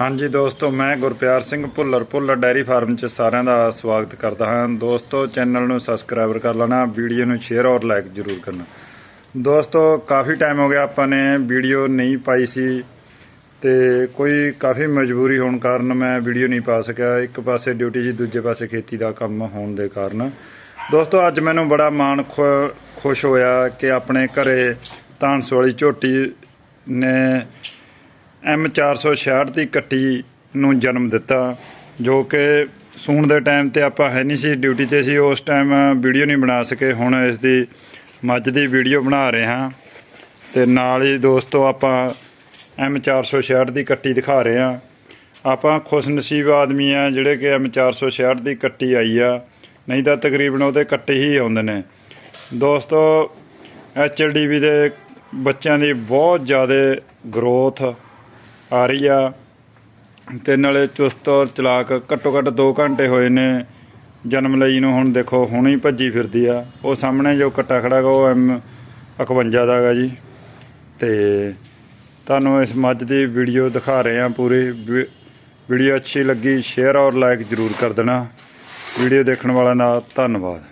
ਹਾਂਜੀ ਦੋਸਤੋ, ਮੈਂ ਗੁਰਪਿਆਰ ਸਿੰਘ ਭੁੱਲਰ ਭੁੱਲਰ ਡੈਰੀ ਫਾਰਮ 'ਚ ਸਾਰਿਆਂ ਦਾ ਸਵਾਗਤ ਕਰਦਾ ਹਾਂ। ਦੋਸਤੋ, ਚੈਨਲ ਨੂੰ ਸਬਸਕ੍ਰਾਈਬਰ ਕਰ ਲੈਣਾ, ਵੀਡੀਓ ਨੂੰ ਸ਼ੇਅਰ ਔਰ ਲਾਈਕ ਜ਼ਰੂਰ ਕਰਨਾ। ਦੋਸਤੋ, ਕਾਫੀ ਟਾਈਮ ਹੋ ਗਿਆ ਆਪਾਂ ਨੇ ਵੀਡੀਓ ਨਹੀਂ ਪਾਈ ਸੀ ਤੇ ਕੋਈ ਕਾਫੀ ਮਜਬੂਰੀ ਹੋਣ ਕਾਰਨ ਮੈਂ ਵੀਡੀਓ ਨਹੀਂ ਪਾ ਸਕਿਆ। ਇੱਕ ਪਾਸੇ ਡਿਊਟੀ ਸੀ, ਦੂਜੇ ਪਾਸੇ ਖੇਤੀ ਦਾ ਕੰਮ ਹੋਣ ਦੇ ਕਾਰਨ। ਦੋਸਤੋ, ਅੱਜ ਮੈਨੂੰ ਬੜਾ ਮਾਣ ਖੁ- ਖੁਸ਼ ਹੋਇਆ ਕਿ ਆਪਣੇ ਘਰੇ ਤਾਂਸ ਵਾਲੀ ਝੋਟੀ ਨੇ ਐਮ 466 ਦੀ ਕੱਟੀ ਨੂੰ ਜਨਮ ਦਿੱਤਾ, ਜੋ ਕਿ ਸੂਣ ਦੇ ਟਾਈਮ ਤੇ ਆਪਾਂ ਹੈ ਨਹੀਂ ਸੀ, ਡਿਊਟੀ ਤੇ ਸੀ, ਉਸ ਟਾਈਮ ਵੀਡੀਓ ਨਹੀਂ ਬਣਾ ਸਕੇ, ਹੁਣ ਇਸ ਦੀ ਮੱਝ ਦੀ ਵੀਡੀਓ ਬਣਾ ਰਹੇ ਹਾਂ। ਤੇ ਨਾਲ ਹੀ ਦੋਸਤੋ ਆਪਾਂ ਐਮ 466 ਦੀ ਕੱਟੀ ਦਿਖਾ ਰਹੇ ਹਾਂ। ਆਪਾਂ ਖੁਸ਼ਨਸੀਬ ਆਦਮੀ ਆ ਜਿਹੜੇ ਕਿ ਐਮ 466 ਦੀ ਕੱਟੀ ਆਈ ਆ। ਨਹੀਂ ਤਾਂ ਤਕਰੀਬਨ ਉਹਦੇ ਕੱਟੇ ਹੀ ਆਉਂਦੇ ਨੇ। ਦੋਸਤੋ ਐਚਐਲਡੀਵੀ ਦੇ ਬੱਚਿਆਂ ਦੀ ਬਹੁਤ ਜ਼ਿਆਦਾ ਗਰੋਥ ਆ ਰਹੀ ਆ। ਤੇ ਨਾਲੇ ਚੁਸਤ ਔਰ ਚਲਾਕ ਘੱਟੋ ਘੱਟ 2 ਘੰਟੇ ਹੋਏ ਨੇ ਜਨਮ ਲਈ ਨੂੰ। ਹੁਣ ਦੇਖੋ, ਹੁਣੇ ਹੀ ਭੱਜੀ ਫਿਰਦੀ ਆ। ਉਹ ਸਾਹਮਣੇ ਜੋ ਕੱਟਾ ਖੜਾ ਗਾ, ਉਹ ਐਮ 51 ਦਾ ਗਾ ਜੀ। ਤੇ ਤੁਹਾਨੂੰ ਇਸ ਮੱਝ ਦੀ ਵੀਡੀਓ ਦਿਖਾ ਰਹੇ ਹਾਂ ਪੂਰੀ। ਵੀ- ਵੀਡੀਓ ਅੱਛੀ ਲੱਗੀ, ਸ਼ੇਅਰ ਔਰ ਲਾਈਕ ਜ਼ਰੂਰ ਕਰ ਦੇਣਾ। ਵੀਡੀਓ ਦੇਖਣ ਵਾਲਾ ਨਾਲ ਧੰਨਵਾਦ।